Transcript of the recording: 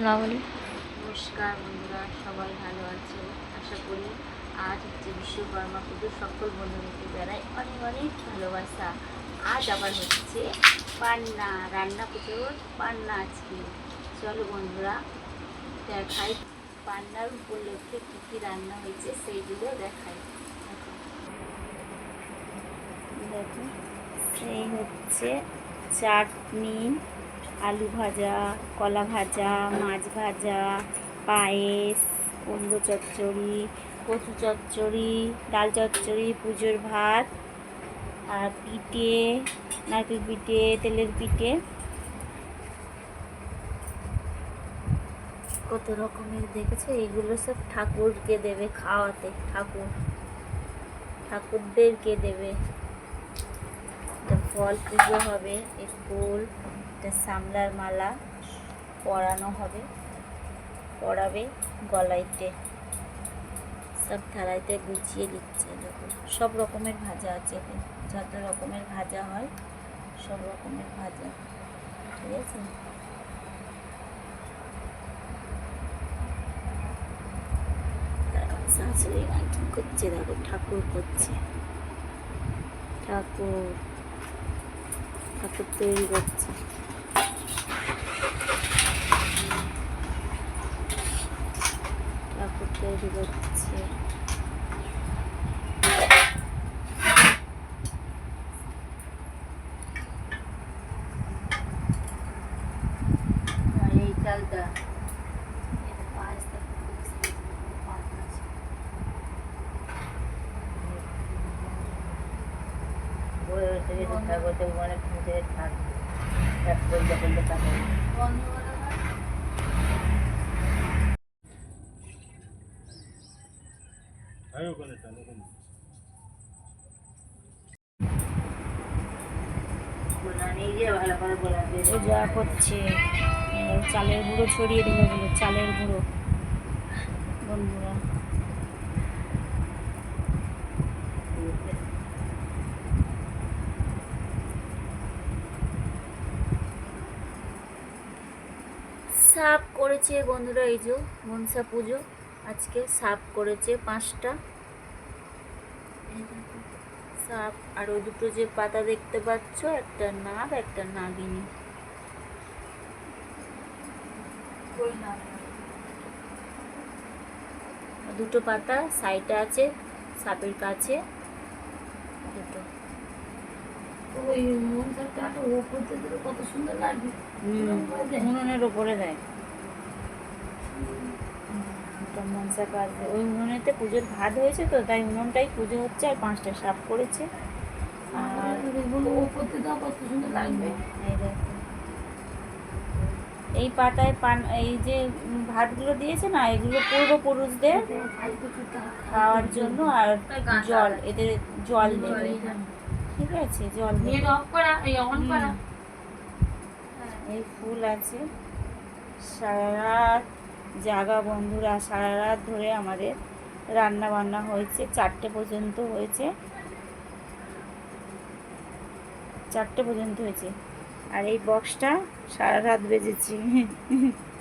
নমস্কার বন্ধুরা, সবাই ভালো আছে? আশা করি আজ হচ্ছে বিশ্বকর্মা পুজো সকল বন্ধুদেরকে বেড়াই অনেক অনেক ভালোবাসা। আজ আবার হচ্ছে পান্না, রান্না পুজোর পান্না আজকে। চলো বন্ধুরা, দেখাই পান্নার উপলক্ষে কী কী রান্না হয়েছে, সেইগুলো দেখাই। দেখো। দেখো, সেই হচ্ছে চাটনি আলু ভাজা, কলা ভাজা, মাছ ভাজা, পায়েস কুমড়ো চচ্চড়ি, কচু চচ্চড়ি, ডাল চচ্চড়ি, পুজোর ভাত, আর পিঠে, নারকেল পিঠে, তেলের পিঠে। কত রকমের দেখেছ? এগুলো সব ঠাকুরকে দেবে খাওয়াতে, ঠাকুর। ঠাকুরদেরকে দেবে। ফল পুজো হবে ফুল। এটা সামলার মালা পরানো হবে। পরাবে গলাইতে। সব থালাইতে গুছিয়ে দিচ্ছে দেখো। সব রকমের ভাজা আছে যত রকমের ভাজা হয়, সব রকমের ভাজা। ঠিক আছে? শাশুড়ি মা করছে দেখো, ঠাকুর করছে। ঠাকুর ঠাকুর তৈরি করছে ঠাকুর তৈরি করছে। এই চালটা এটা পায়েসটা পাঁচ আছে পূজা করছে চালের গুঁড়ো ছড়িয়ে দেবে বলে চালের গুঁড়ো বন্ধুরা সাপ করেছে বন্ধুরা, এই যে মনসা পুজো। আজকে সাপ করেছে পাঁচটা। সাপ আর ওই দুটো যে পাতা দেখতে পাচ্ছ একটা নাগ একটা নাগিনী। দুটো পাতা সাইডে আছে সাপের কাছে দুটো। ওই ওপর থেকে কত সুন্দর লাগবে উনুনের ওপরে দেয়। একটা মনসা কাজ ওই উনুনেতে পুজোর ভাত হয়েছে তো তাই উনুনটাই পুজো হচ্ছে আর পাঁচটা সাপ করেছে। আর এই পাতায় পান এই যে ভাতগুলো দিয়েছে না এগুলো পূর্বপুরুষদের খাওয়ার জন্য আর জল এদের জল দেবে ঠিক আছে জল করা এই এই ফুল আছে। সারা জাগা বন্ধুরা সারা রাত ধরে আমাদের রান্না বান্না হয়েছে। চারটে পর্যন্ত হয়েছে। চারটে পর্যন্ত হয়েছে। আর এই বক্সটা সারা রাত বেজেছি।